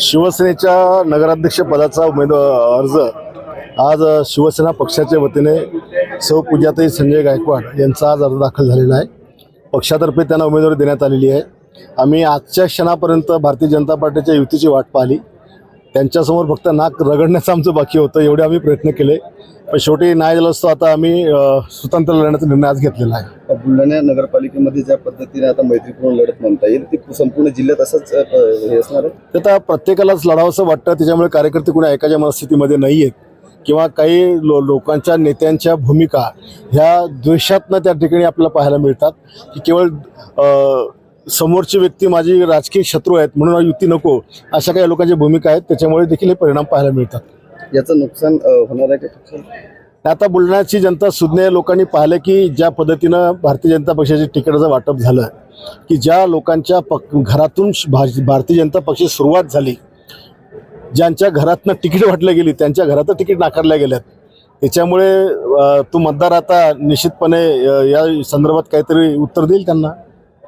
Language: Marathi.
शिवसेनेच्या नगराध्यक्ष पदाचा उमेदवार अर्ज आज शिवसेना पक्षाच्या वतीने सौ पूजाताई संजय गायकवाड यांचा आज अर्ज दाखल झालेला आहे. पक्षातर्फे त्यांना उमेदवारी देण्यात आलेली आहे. आम्ही आजच्या क्षणापर्यंत भारतीय जनता पार्टीच्या युतीची वाट पाहिली. त्यांच्यासमोर फक्त नाक रगडण्याचं आमचं बाकी होतं एवढे आम्ही प्रयत्न केले. पण शेवटी नाही झालं असतो आता आम्ही स्वतंत्र लढण्याचा निर्णय आज घेतलेला आहे. बुलढाणा नगरपालिकेमध्ये ज्या पद्धतीने आता मैत्रीपूर्ण लढत म्हणता येईल ती संपूर्ण जिल्ह्यात असंच हे असणार आहे? ते आता प्रत्येकालाच लढावंसं वाटतं त्याच्यामुळे कार्यकर्ते कुणी ऐकायच्या मनस्थितीमध्ये नाही आहेत. किंवा काही लो लोकांच्या नेत्यांच्या भूमिका ह्या द्वेषातनं त्या ठिकाणी आपल्याला पाहायला मिळतात की केवळ समोरची व्यक्ती माझी राजकीय शत्रू आहेत म्हणून युती नको. अशा काही लोकांच्या भूमिका आहेत त्याच्यामुळे देखील हे परिणाम पाहायला मिळतात. याचं नुकसान होणार आहे का? आता बुलढाण्याची जनता सुज्ञ लोकांनी पाहिलं की ज्या पद्धतीनं भारतीय जनता पक्षाच्या तिकिटाचं वाटप झालं की ज्या लोकांच्या पक घरातून भारतीय जनता पक्षाची सुरुवात झाली ज्यांच्या घरातनं तिकीट वाटल्या गेली त्यांच्या घरात तिकीट नाकारल्या गेल्यात. त्याच्यामुळे तो मतदार आता निश्चितपणे या संदर्भात काहीतरी उत्तर देईल त्यांना.